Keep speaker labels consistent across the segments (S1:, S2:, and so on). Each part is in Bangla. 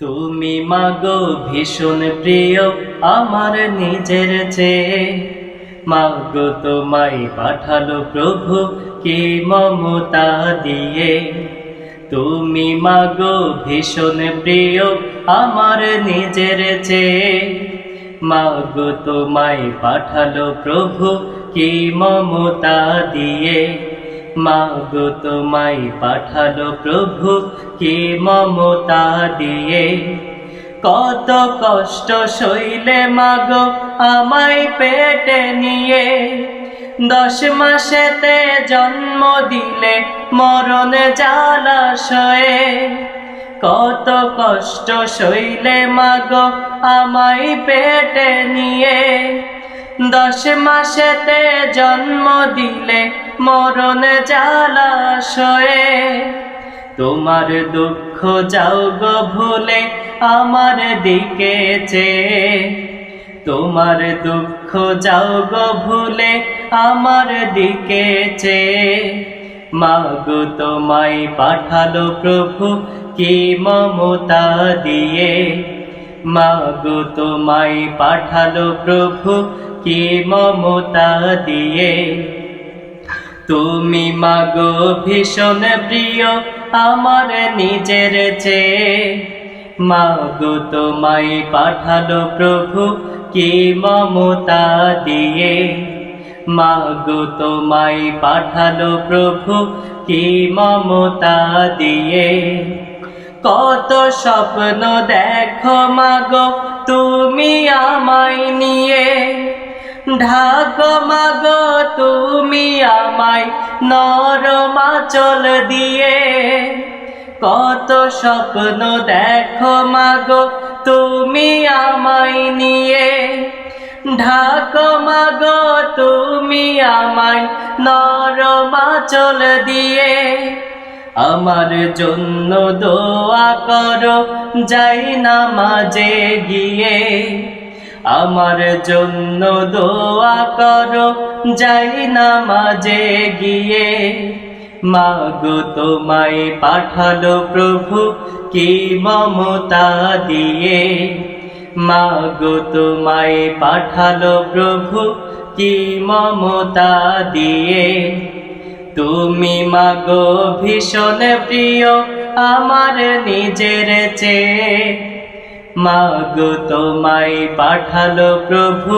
S1: তুমি মাগো ভীষণ প্রিয় আমার নিজের চেয়ে। মাগো তোমায় পাঠালো প্রভু কি মমতা দিয়ে। তুমি মাগো ভীষণ প্রিয় আমার নিজের চেয়ে। মাগো তোমায় পাঠালো প্রভু কি মমতা দিয়ে। মাগো তোমায় পাঠালো প্রভু, কি মমতা দিয়ে? কত কষ্ট সইলে মাগো আমায় পেটে নিয়ে? দশ মাসেতে জন্ম দিলে মরণ জালাশয়ে কত কষ্ট সইলে মাগো আমায় পেটে নিয়ে? দশ মাসেতে জন্ম দিলে মরণ জালাশয়ে তোমার দুঃখ যাও গো ভুলে আমার দিকে চেয়ে। তোমার দুঃখ যাও গো ভুলে আমার দিকে চেয়ে। মাগো তোমায় পাঠালো প্রভু কি মমতা দিয়ে? মাগো তোমায় পাঠালো প্রভু কি মমতা দিয়ে? তুমি মাগো ভীষণ প্রিয় আমার নিজের চেয়ে। মাগো তোমায় পাঠালো প্রভু কি মমতা দিয়ে। মাগো তোমায় পাঠালো প্রভু কি মমতা দিয়ে। কত স্বপ্ন দেখো মাগো তুমি আমায় নিয়ে। ঢাকো মাগো তুমি আমায় নরমা নরমাচল দিয়ে। কত স্বপ্ন দেখো মাগো তুমি আমায় নিয়ে। ঢাকো মাগো তুমি আমায় নরমা নরমাচল দিয়ে। আমার জন্য দোয়া করো, যাই না মাঝে গিয়ে। আমার জন্য দোয়া করো, যাই না মাঝে গিয়ে। মাগো, তোমায় পাঠালো প্রভু, কি মমতা দিয়ে? মাগো, তোমায় পাঠালো প্রভু, কি মমতা দিয়ে? তুমি মাগো ভীষণ প্রিয়, আমার নিজের চেয়ে। মাগো তোমায় পাঠালো প্রভু,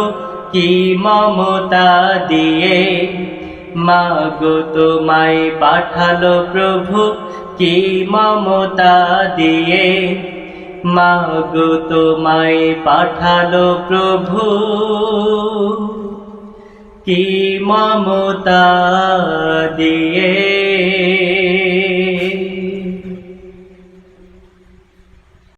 S1: কি মমতা দিয়ে? মাগো তোমায় পাঠালো প্রভু, কি মমতা দিয়ে? মাগো তোমায় পাঠালো প্রভু, কি মমতা দিয়ে?